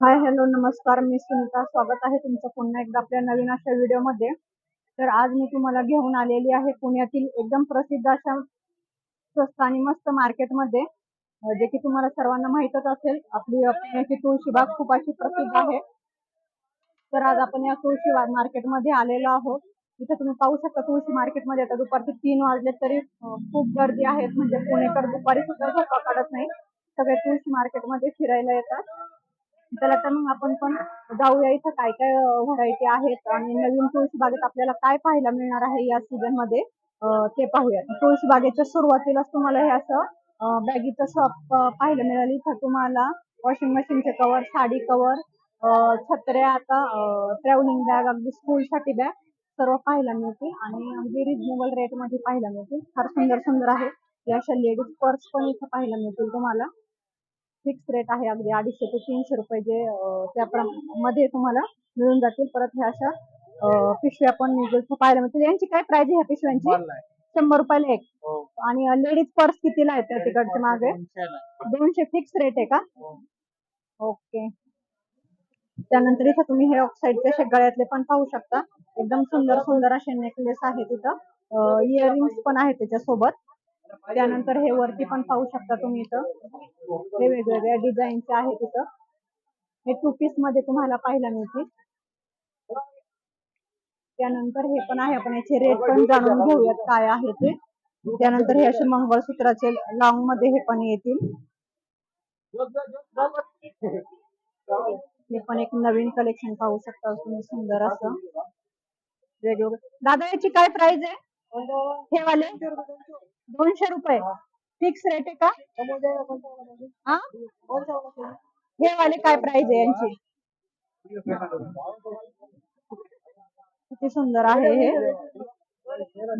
Hi hello नमस्कार. मी सुनीता. स्वागत आहे तुमचं पुन्हा एकदा आपल्या नवीन अशा व्हिडिओमध्ये. तर आज मी तुम्हाला घेऊन आलेली आहे पुण्यातील एकदम प्रसिद्ध अशा स्वस्त आणि मस्त मार्केटमध्ये जे की तुम्हाला सर्वांना माहीतच असेल. आपली पुण्याची तुळशीबाग खूप अशी प्रसिद्ध आहे. तर आज आपण या तुळशी मार्केटमध्ये आलेलो आहोत. इथे तुम्ही पाहू शकता तुळशी मार्केटमध्ये आता दुपारचे तीन वाजले तरी खूप गर्दी आहे. म्हणजे पुणेकर दुपारी सुद्धा झोपा काढत नाही. सगळे तुळशी मार्केटमध्ये फिरायला येतात. चला तर मग आपण पण जाऊया इथं काय काय व्हरायटी आहेत आणि नवीन तुळशी बागेत आपल्याला काय पाहायला मिळणार आहे या सीझनमध्ये ते पाहूया. तुळशी बागेच्या सुरुवातीलाच तुम्हाला हे असं बॅगीचं शॉप पाहायला मिळालं. इथं तुम्हाला वॉशिंग मशीनचे कवर साडी कवर छत्र्या आता ट्रॅव्हलिंग बॅग अगदी स्कूलसाठी बॅग सर्व पाहायला मिळतील आणि अगदी रिजनेबल रेटमध्ये पाहायला मिळतील. फार सुंदर सुंदर आहे. या अशा लेडीज पर्स पण इथं पाहायला मिळतील तुम्हाला. फिक्स रेट आहे अगदी अडीचशे ते तीनशे रुपये जे त्या मध्ये तुम्हाला मिळून जातील. परत ह्या अशा पिशव्या पण पाहायला मिळतील यांची काय प्राइस आहे ह्या पिशव्यांची? शंभर रुपयाला एक. आणि लेडीज पर्स कितीला आहे त्या तिकडच्या मागे? दोनशे फिक्स रेट आहे का? ओके. त्यानंतर इथं तुम्ही हे ऑक्साईडचे असे गळ्यातले पण पाहू शकता. एकदम सुंदर सुंदर असे नेकलेस आहेत इथं इयरिंग्स पण आहेत त्याच्यासोबत. त्यानंतर हे वरती पण पाहू शकता तुम्ही इथं. हे वेगवेगळ्या डिझाईनचे आहेत इथं हे टू पीसमध्ये तुम्हाला पाहायला मिळतील. त्यानंतर हे पण आहे. आपण याचे रेट पण जाणून घेऊयात काय आहे ते. त्यानंतर हे असे मंगळसूत्राचे लॉंगमध्ये हे पण येतील. हे पण एक नवीन कलेक्शन पाहू शकता तुम्ही. सुंदर असं. वेगवेगळं. दादा याची काय प्राइस आहे? हे वाले? दोनशे रुपये. फिक्स रेट आहे का? हा? हे वाले काय प्राइस आहे यांची? किती सुंदर आहे हे.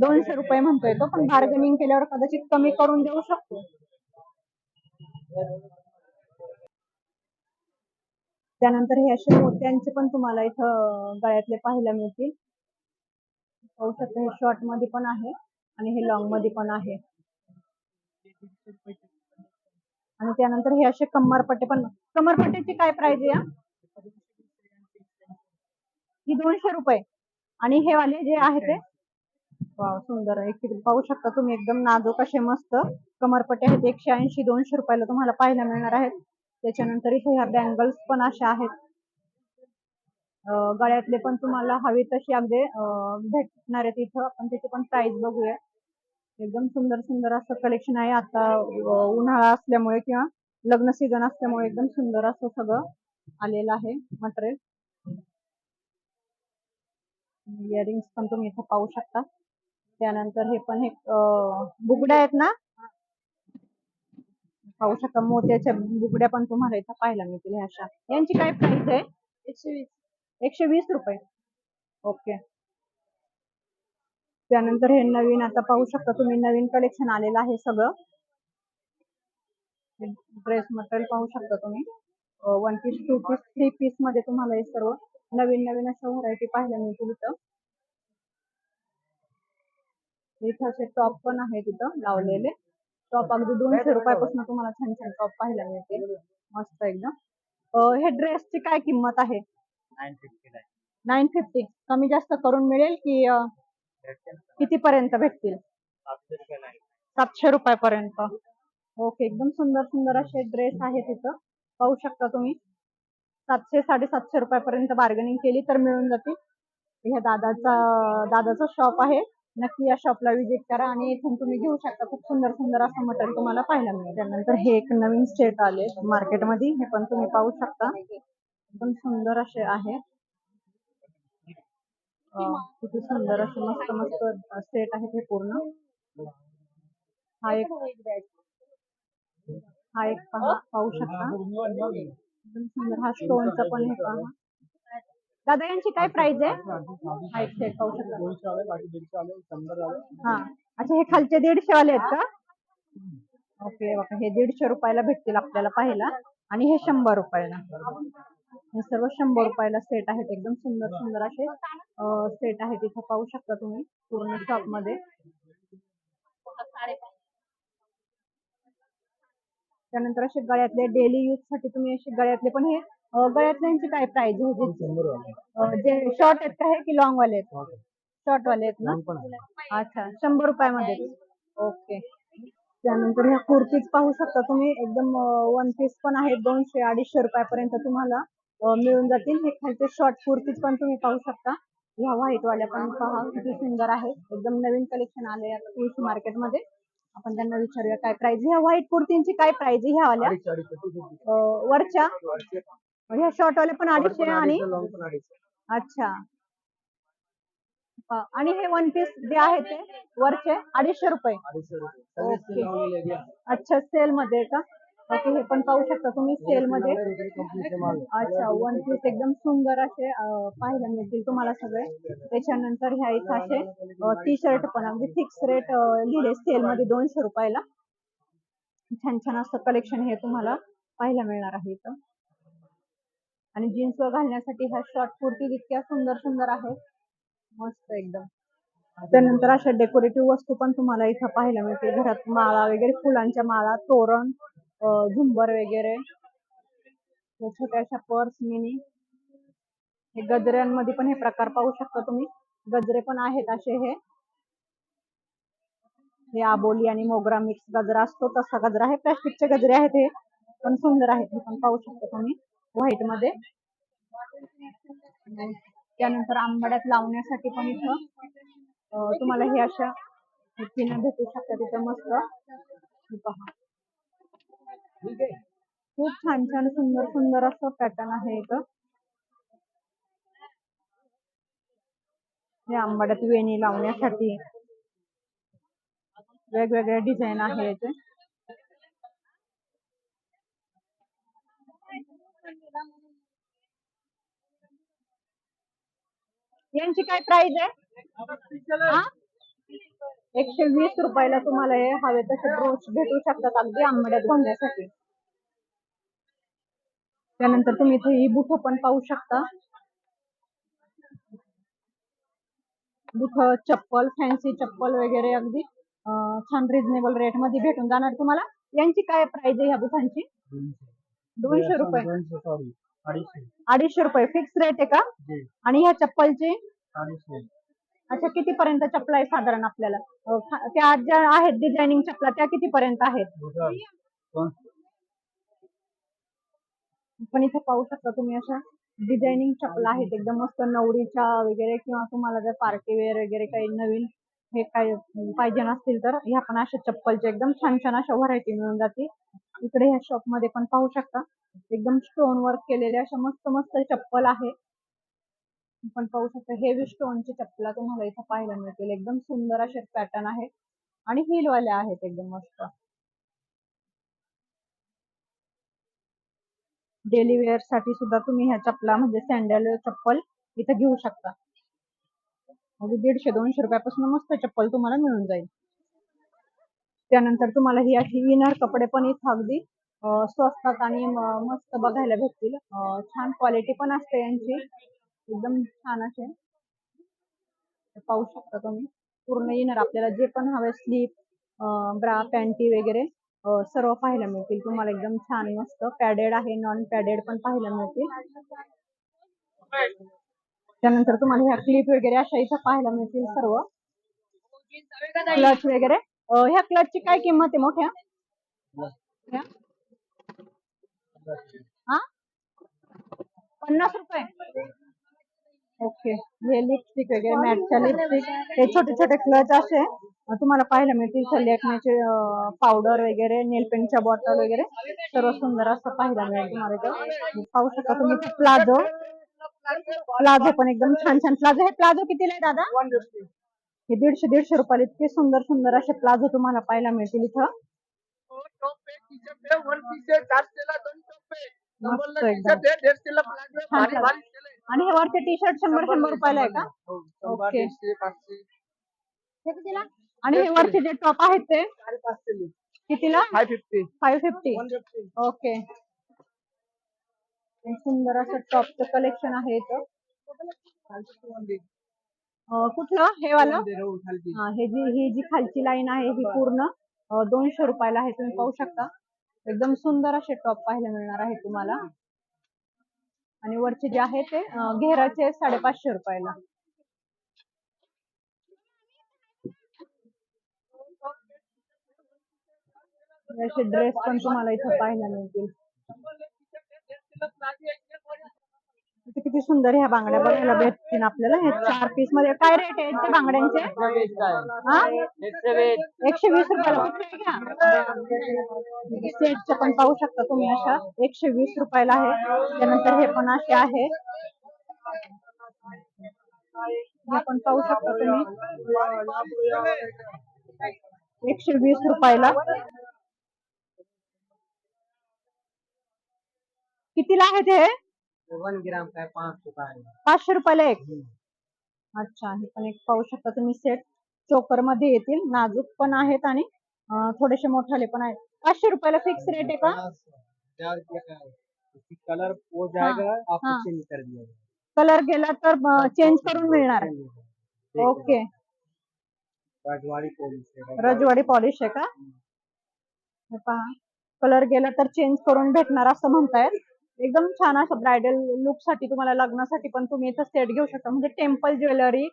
दोनशे रुपये म्हणतोय तो पण बार्गेनिंग केल्यावर कदाचित कमी करून देऊ शकतो. त्यानंतर हे असे मोत्यांचे पण तुम्हाला इथं गळ्यातले पाहायला मिळतील. पाहू शकता हे शॉर्टमध्ये पण आहे. आणि हे लॉंगमध्ये पण आहे. आणि त्यानंतर हे असे कमरपट्टे पण कमरपट्ट्याची काय प्राइस आहे ही दोनशे रुपये. आणि हे वाले जे आहे ते? वाव सुंदर एक पाहू शकता तुम्ही एकदम नाजूक असे मस्त कमरपट्टे आहेत. एकशे ऐंशी दोनशे रुपयाला तुम्हाला पाहायला मिळणार आहेत. त्याच्यानंतर इथे ह्या बँगल्स पण अशा आहेत. गळ्यातले पण तुम्हाला हवी तशी अगदी भेटणार आहेत इथं. आपण त्याची पण प्राइस बघूया. एकदम सुंदर सुंदर असं कलेक्शन आहे. आता उन्हाळा असल्यामुळे किंवा लग्न सीझन असल्यामुळे एकदम सुंदर असं सगळं आलेलं आहे मटेरियल इयरिंग्स पण तुम्ही इथं पाहू शकता. त्यानंतर हे पण हे बुगड्या आहेत ना? पाहू शकता मोत्याच्या बुगड्या पण तुम्हाला इथं पाहायला मिळतील अशा. यांची काय प्राइस आहे? एकशे वीस. एकशे वीस रुपये. ओके त्यानंतर हे नवीन आता पाहू शकता तुम्ही नवीन कलेक्शन आलेलं आहे सगळं. ड्रेस मटेरियल पाहू शकता तुम्ही. One piece two piece three पीसमध्ये तुम्हाला हे सर्व नवीन नवीन अशा व्हरायटी पाहायला मिळतील इथं. इथं असे टॉप पण आहेत इथं लावलेले. टॉप अगदी दोनशे रुपयापासून तुम्हाला छान छान टॉप पाहायला मिळतील. मस्त एकदम. हे ड्रेसची काय किंमत आहे? नाईन फिफ्टी कमी जास्त करून मिळेल की किती पर्यंत भेटतील? सातशे रुपयापर्यंत. ओके एकदम सुंदर सुंदर असे ड्रेस आहेत तिथं पाहू शकता तुम्ही. सातशे साडेसातशे रुपयापर्यंत बार्गेनिंग केली तर मिळून जातील. ह्या दादाचा दादाचा शॉप आहे. नक्की या शॉपला व्हिजिट करा आणि इथून तुम्ही घेऊ शकता. खूप सुंदर सुंदर असं मटेरियल तुम्हाला पाहायला मिळेल. त्यानंतर हे एक नवीन स्टेट आले मार्केटमध्ये हे पण तुम्ही पाहू शकता. एकदम सुंदर असे आहे किती सुंदर असे मस्त मस्त सेट आहेत हे पूर्ण. हा एक हा एक पहा पाहू शकता. एकदम सुंदर. हा स्टोनचा पण हे पहा. दादा यांची काय प्राइस आहे? हा एक सेट पाहू शकता. हा. अच्छा हे खालचे दीडशे वाले आहेत का? ओके हे दीडशे रुपयाला भेटतील आपल्याला पाहायला. आणि हे शंभर रुपयाला. हे सर्व शंभर रुपयाला सेट आहेत. एकदम सुंदर सुंदर असे सेट आहेत. इथं पाहू शकता तुम्ही पूर्ण शॉपमध्ये. त्यानंतर असे गळ्यातले डेली यूजसाठी तुम्ही असे गळ्यातले पण हे गळ्यातल्यांची काय प्राइस आहे? जे शॉर्ट आहेत का हे की लॉंग वाले आहेत? शॉर्ट वाले आहेत ना? अच्छा शंभर रुपयामध्ये. ओके त्यानंतर ह्या कुर्तीज पाहू शकता तुम्ही. एकदम वन पीस पण आहेत. दोनशे अडीचशे रुपयापर्यंत तुम्हाला मिळून जातील. हे खालचे शॉर्ट कुर्तीज पण तुम्ही पाहू शकता. ह्या व्हाईट वाल्या पण पहा. किती सुंदर आहे. एकदम नवीन कलेक्शन आले तुळशी मार्केटमध्ये. आपण त्यांना विचारूया काय प्राइस ह्या व्हाईट कुर्तींची काय प्राइस आहे ह्या वाल्या? वरच्या? ह्या शॉर्ट वाल्या पण अडीचशे आणि अच्छा. आणि हे वन पीस जे आहे ते वरचे अडीचशे रुपये. अच्छा सेल मध्ये का? ओके हे पण पाहू शकता तुम्ही सेल मध्ये अच्छा वन पीस एकदम सुंदर असे पाहायला मिळतील तुम्हाला सगळे. त्याच्यानंतर ह्या इथं असे टी शर्ट पण अगदी फिक्स रेट लिहिले सेल मध्ये दोनशे रुपयाला. छान छान असं कलेक्शन हे तुम्हाला पाहायला मिळणार आहे इथं. आणि जीन्स वर घालण्यासाठी ह्या शॉर्ट कुर्ती इतक्या सुंदर सुंदर आहेत. मस्त एकदम. त्यानंतर अशा डेकोरेटिव्ह वस्तू पण तुम्हाला इथं पाहायला मिळतील. घरात माळा वगैरे फुलांच्या माळा तोरण. झुंबर वगैरे. छोट्या अशा पर्स मिनी. हे गजऱ्यांमध्ये पण हे प्रकार पाहू शकता तुम्ही. गजरे पण आहेत असे हे. हे आबोली आणि मोगरा मिक्स गजरा असतो तसा गजरा. आहे प्लास्टिकचे गजरे आहेत हे. पण सुंदर आहेत हे पण पाहू शकता तुम्ही. व्हाईटमध्ये. त्यानंतर आंबाड्यात लावण्यासाठी पण इथं तुम्हाला हे अशा भेटू शकतात. इथं मस्त. पहा. खूप छान छान सुंदर सुंदर असं पॅटर्न आहे इथं. हे आंबाड्यात वेणी लावण्यासाठी वेगवेगळे डिझाईन आहे याचे यांची काय प्राइस आहे? हा? एकशे वीस रुपयाला तुम्हाला हे हवे तसे ब्रोच भेटू शकतात अगदी आंबाड्यात घालण्यासाठी त्यानंतर तुम्ही इथे ही बुट पण पाहू शकता. बुट चप्पल फॅन्सी चप्पल वगैरे अगदी छान रिझनेबल रेटमध्ये भेटून जाणार तुम्हाला. यांची काय प्राइस आहे ह्या बुटांची दोनशे रुपये. अडीचशे. रुपये. फिक्स रेट आहे का? आणि ह्या चप्पलची? अच्छा किती पर्यंत चपला आहे साधारण आपल्याला? त्या ज्या आहेत डिझायनिंग चपला त्या किती पर्यंत आहेत पण इथे पाहू शकता तुम्ही अशा डिझायनिंग चपला आहेत एकदम मस्त नवरीच्या वगैरे किंवा तुम्हाला जर पार्टी वेअर वगैरे काही नवीन हे काय पाहिजे नसतील तर ह्या पण अशा चप्पलच्या एकदम छान छान अशा व्हरायटी मिळून जातील. इकडे ह्या शॉपमध्ये पण पाहू शकता. एकदम स्टोन वर्क केलेले अशा मस्त मस्त चप्पल आहे. पण पाहू शकता हेवी स्टोनची चप्पला तुम्हाला इथं पाहायला मिळतील. एकदम सुंदर असे पॅटर्न आहे आणि हिलवाल्या आहेत एकदम मस्त. डेली वेअरसाठी सुद्धा तुम्ही ह्या चपला म्हणजे सँडल चप्पल इथं घेऊ शकता. म्हणजे दीडशे दोनशे रुपयापासून मस्त चप्पल तुम्हाला मिळून जाईल. त्यानंतर तुम्हाला ही अशी इनर कपडे पण इथं अगदी स्वस्तात आणि मस्त बघायला भेटतील. छान क्वालिटी पण असते यांची. एकदम छान असे. पाहू शकता तुम्ही. पूर्ण येणार. आपल्याला जे पण हवे स्लीप ब्रा पॅन्टी वगैरे सर्व पाहायला मिळतील. तुम्हाला एकदम छान मस्त पॅडेड आहे नॉन पॅडेड पण पाहायला मिळतील. त्यानंतर तुम्हाला ह्या क्लिप वगैरे अशा इथं पाहायला मिळतील सर्व. क्लच वगैरे. ह्या क्लचची काय किंमत आहे मोठ्या? हा? पन्नास रुपये. ओके हे लिपस्टिक वगैरे मॅटच्या लिपस्टिक हे छोटे छोटे क्लच असे. तुम्हाला पाहायला मिळतील लेकमेचे पावडर वगैरे नेल पेंटच्या बॉटल वगैरे. सर्व सुंदर असं पाहायला मिळेल तुम्हाला इथं पाहू शकता तुम्ही प्लाझो प्लाझो पण एकदम छान छान प्लाझो हे प्लाझो कितीला आहे दादा? हे दीडशे दीडशे रुपयाला इतके सुंदर सुंदर असे प्लाझो तुम्हाला पाहायला मिळतील इथं. मस्त एकदम. आणि हे वरचे टी शर्ट शंभर शंभर रुपयाला आहे का? ओके हे कितीला? आणि हे वरचे जे टॉप आहेत ते? कितीला? Five fifty five fifty okay सुंदर असं टॉपचं कलेक्शन आहे इथं. अं, कुठलं? हे वालं? हा हे जी ही जी खालची लाईन आहे ही पूर्ण अं, दोनशे रुपयाला आहे तुम्ही पाहू शकता. एकदम सुंदर असे टॉप पाहायला मिळणार आहे तुम्हाला. आणि वरचे जे आहे ते घेराचे साडेपाचशे रुपयाला. असे ड्रेस पण तुम्हाला इथं पाहायला मिळतील. इथे किती सुंदर ह्या बांगड्या बघायला भेटतील आपल्याला. हे चार पीसमध्ये काय रेट आहे बांगड्यांचे? हा? एकशे वीस रुपयाला कुठले घ्या? पण पाहू शकता तुम्ही अशा. एकशे वीस रुपयाला आहे. त्यानंतर हे पण असे आहे. हे पण पाहू शकता तुम्ही. एकशे वीस रुपयाला. कितीला आहे ते? वन ग्राम का पाँच सौ का पाचशे रुपयाला एक. अच्छा हे पण एक पाहू शकता तुम्ही सेट चोकरमध्ये येतील नाजूक पण आहेत आणि अं, थोडेसे मोठाले पण आहेत. पाचशे रुपयाला फिक्स रेट आहे का? रुपये है कलर वो जाएगा आपको हाँ। चेंज कर दिया कलर गेला तर चेंज करून मिळणार जाएगा ओके रजवाड़ी पॉलिश है रजवाडी पॉलिश आहे का? हे पहा. कलर गेला तर चेंज करून भेटणार असं म्हणतायत. एकदम छान असं ब्रायडल लुकसाठी तुम्हाला लग्नासाठी पण तुम्ही इथं सेट घेऊ शकता. म्हणजे टेम्पल ज्वेलरी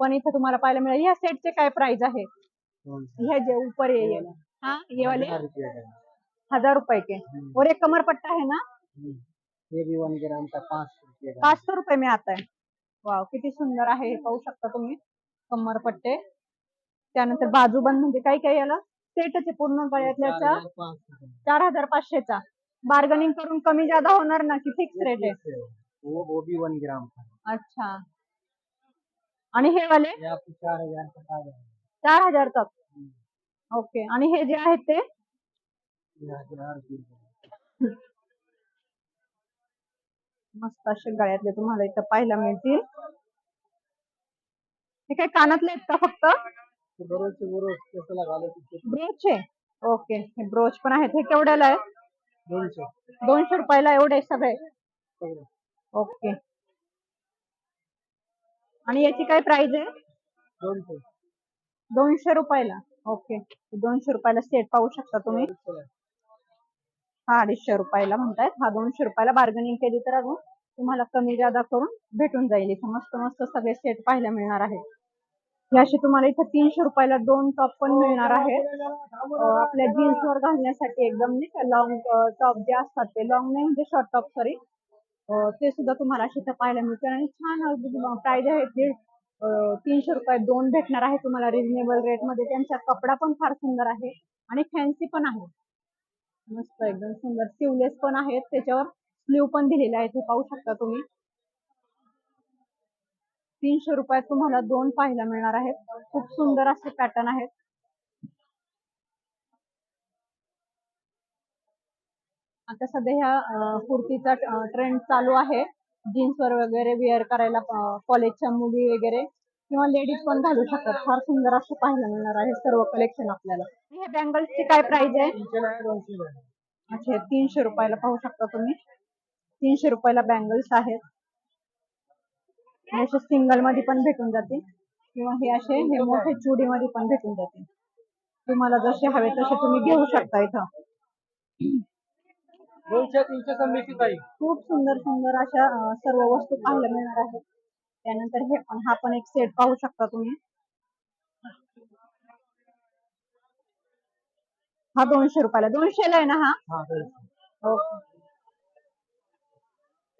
पण इथं तुम्हाला पाहायला मिळेल. ह्या सेटचे काय प्राइस आहे? कौन सा? हे जे ऊपर ये ये हाँ ये वाले? हजार रुपये का है। हजार रुपए के. और एक कमर पट्टा है ना। ये भी वन ग्राम का पाँच सौ रुपये का? पाच सौ रुपये में आता है वाव किती सुंदर आहे हे पाहू शकता तुम्ही. कमर पट्टे. त्यानंतर बाजूबंद म्हणजे काय काय याला? सेटच पूर्ण गळ्यातल्याचा। चार हजार पाचशेचा. बार्गनिंग करून कमी जादा होणार ना की फिक्स रेट आहे? वो वो भी वन ग्राम का। अच्छा. आणि हे वाले? ये आपको चार हजार का आ जाएगा। चार हजार तक? ओके. आणि हे जे आहेत ते? ये हजार रुपये का। मस्त असे गळ्यातले तुम्हाला इथं पाहायला मिळतील. हे काय कानातले आहेत का फक्त? बरोच बरोच कैसे ब्रोच आहे? ओके. हे ब्रोच पण आहेत. हे केवढ्याला आहे दोन सौ दोनशे रुपयाला एवढे सगळे. सगळं. ओके. आणि याची काय प्राइस आहे? दोन सौ दोनशे रुपयाला. ओके. दोनशे रुपयाला सेट पाहू शकता तुम्ही. हा अडीचशे रुपयाला म्हणतायत. हा दोनशे रुपयाला बार्गेनिंग केली तर अजून तुम्हाला कमी जादा करून भेटून जाईल. इथं मस्त मस्त सगळे सेट पाहायला मिळणार आहे हे असे तुम्हाला इथं तीनशे रुपयाला दोन टॉप पण मिळणार आहेत आपल्या जीन्स वर घालण्यासाठी एकदम नाही का लॉंग टॉप जे असतात ते लॉंग नाही म्हणजे शॉर्ट टॉप सॉरी ते सुद्धा तुम्हाला असे इथं पाहायला मिळतील. आणि छान प्राईज आहे दीड तीनशे रुपयात दोन भेटणार आहे तुम्हाला रिझनेबल रेटमध्ये. त्यांचा कपडा पण फार सुंदर आहे आणि फॅन्सी पण आहे. मस्त एकदम सुंदर. स्लीवलेस पण आहेत. त्याच्यावर स्लीव पण दिलेले आहेत. हे पाहू शकता तुम्ही. तीनशे रुपयात तुम्हाला दोन पाहायला मिळणार आहेत. खूप सुंदर असे पॅटर्न आहेत. आता सध्या ह्या कुर्तीचा ट्रेंड चालू आहे. जीन्सवर वगैरे वेअर करायला कॉलेजच्या मुली वगैरे किंवा लेडीज पण घालू शकतात. फार सुंदर असं पाहायला मिळणार आहे सर्व कलेक्शन आपल्याला. ह्या बँगल्सची काय प्राइस आहे? अच्छा हे तीनशे रुपयाला पाहू शकता तुम्ही. तीनशे रुपयाला बँगल्स आहेत. हे असे सिंगलमध्ये पण भेटून जातील किंवा हे असे हे मोठे चुडी मध्ये पण भेटून जातील तुम्हाला जसे हवे तसे तुम्ही घेऊ शकता इथं. दोनशे तीनशे खूप सुंदर सुंदर अशा सर्व वस्तू पाहायला मिळणार आहेत. त्यानंतर हे पण हा पण एक सेट पाहू शकता तुम्ही. हा दोनशे रुपयाला दोनशेला आहे ना हा? ओके.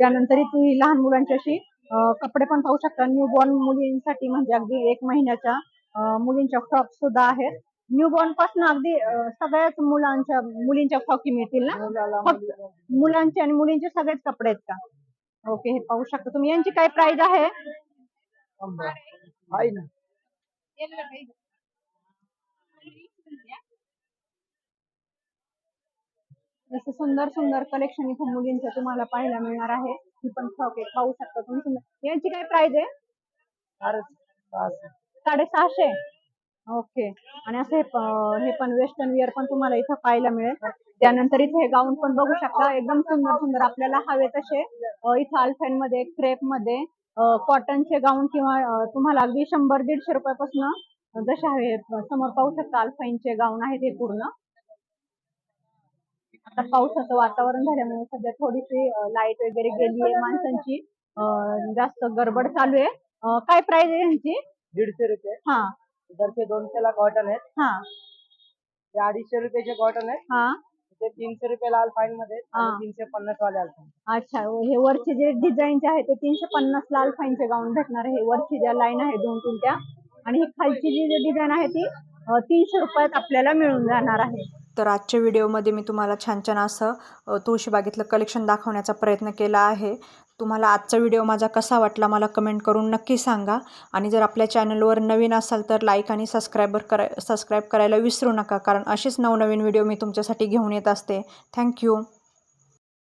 त्यानंतर इथे लहान मुलांची अशी कपडे पण पाहू शकता. न्यूबॉर्न मुलींसाठी म्हणजे अगदी एक महिन्याच्या मुलींच्या फ्रॉक सुद्धा आहेत. न्यूबॉर्नपासून अगदी सगळ्याच मुलांच्या मुलींच्या फ्रॉकी मिळतील ना? फक्त मुलांचे आणि मुलींचे सगळेच कपडे आहेत का? ओके हे पाहू शकता तुम्ही. यांची काय प्राइस आहे? सुंदर सुंदर कलेक्शन इथं मुलींचं तुम्हाला पाहायला मिळणार आहे. ही पण फ्रॉक एक पाहू शकता तुम्ही सुंदर यांची काय प्राइस आहे. साडेसहाशे. ओके आणि असे हे प- हे पण वेस्टर्न वेअर पण तुम्हाला इथं पाहायला मिळेल. त्यानंतर इथे हे गाऊन पण बघू शकता. एकदम सुंदर सुंदर. आपल्याला हवे तसे अं, इथं अल्फाईन मध्ये क्रेपमध्ये कॉटनचे गाऊन किंवा अं, तुम्हाला अगदी शंभर दीडशे रुपयापासून जसे हवे समोर पाहू शकता अल्फाईनचे गाऊन आहेत हे पूर्ण. आता पावसाचं वातावरण झाल्यामुळे सध्या थोडीशी लाइट वगैरे गेली आहे माणसांची. जास्त गडबड चालू आहे. काय प्राइस आहे यांची दीडशे रुपये. हा. इधरचे दोनशेला कॉटन आहेत. हा. ते अडीचशे रुपयाचे कॉटन आहेत. हा. ते तीनशे रुपये लाल फाईन मध्ये आहेत. हा. आणि तीनशे पन्नास वाले अल्फाईन अच्छा हे वरचे जे डिझाईनचे आहे ते तीनशे पन्नास ला अल्फाईनचे गाऊन भेटणार आहे. वरची ज्या लाईन आहे दोन तीन त्या. आणि ही खालची जी डिझाईन आहे ती तीनशे रुपयात आपल्याला मिळून जाणार आहे. तर आजच्या व्हिडिओमध्ये मी तुम्हाला छान छान असं तुळशीबागेतलं कलेक्शन दाखवण्याचा प्रयत्न केला आहे. तुम्हाला आजचा व्हिडिओ माझा कसा वाटला मला कमेंट करून नक्की सांगा. आणि जर आपल्या चॅनलवर नवीन असाल तर लाईक आणि सबस्क्रायबर कराय सबस्क्राईब करायला विसरू नका कारण असेच नवनवीन व्हिडिओ मी तुमच्यासाठी घेऊन येत असते. थँक्यू